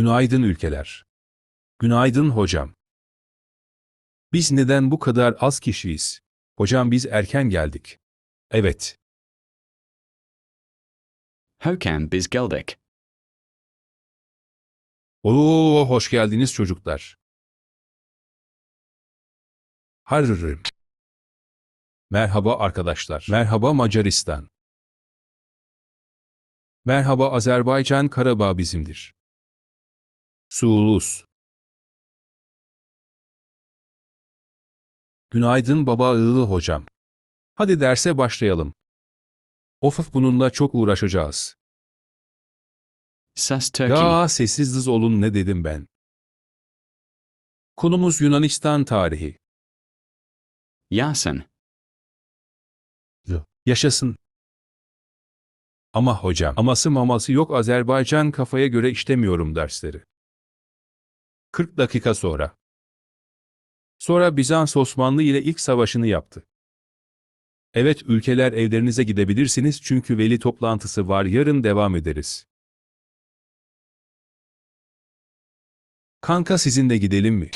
Günaydın ülkeler. Günaydın hocam. Biz neden bu kadar az kişiyiz? Hocam biz erken geldik. Evet. Hokan biz geldik. Oo, hoş geldiniz çocuklar. Harırım. Merhaba arkadaşlar. Merhaba Macaristan. Merhaba Azerbaycan Karabağ bizimdir. Suulus. Günaydın baba ığılı hocam. Hadi derse başlayalım. Of bununla çok uğraşacağız. Sus Turkey. Ya sessiz olun ne dedim ben. Konumuz Yunanistan tarihi. Yasin. Yaşasın. Ama hocam, aması maması yok Azerbaycan kafaya göre işlemiyorum dersleri. 40 dakika sonra. Sonra Bizans Osmanlı ile ilk savaşını yaptı. Evet ülkeler evlerinize gidebilirsiniz çünkü veli toplantısı var yarın devam ederiz. Kanka sizinle gidelim mi?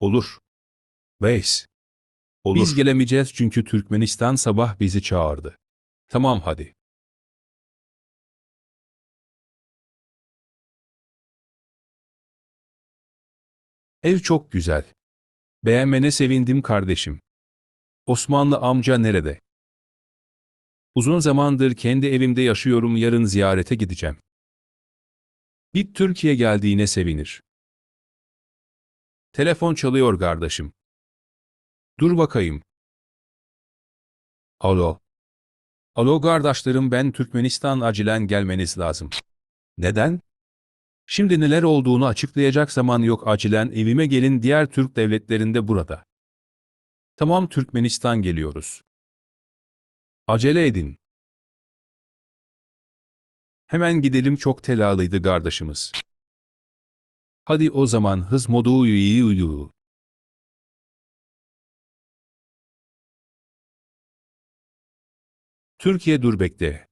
Olur. Veys. Olur. Biz gelemeyeceğiz çünkü Türkmenistan sabah bizi çağırdı. Tamam hadi. Ev çok güzel. Beğenmene sevindim kardeşim. Osmanlı amca nerede? Uzun zamandır kendi evimde yaşıyorum yarın ziyarete gideceğim. Git Türkiye geldiğine sevinir. Telefon çalıyor kardeşim. Dur bakayım. Alo. Alo kardeşlerim ben Türkmenistan acilen gelmeniz lazım. Neden? Şimdi neler olduğunu açıklayacak zaman yok acilen evime gelin diğer Türk devletlerinde burada. Tamam Türkmenistan geliyoruz. Acele edin. Hemen gidelim çok telalıydı kardeşimiz. Hadi o zaman hız modu uyu uyu. Türkiye dur bekle.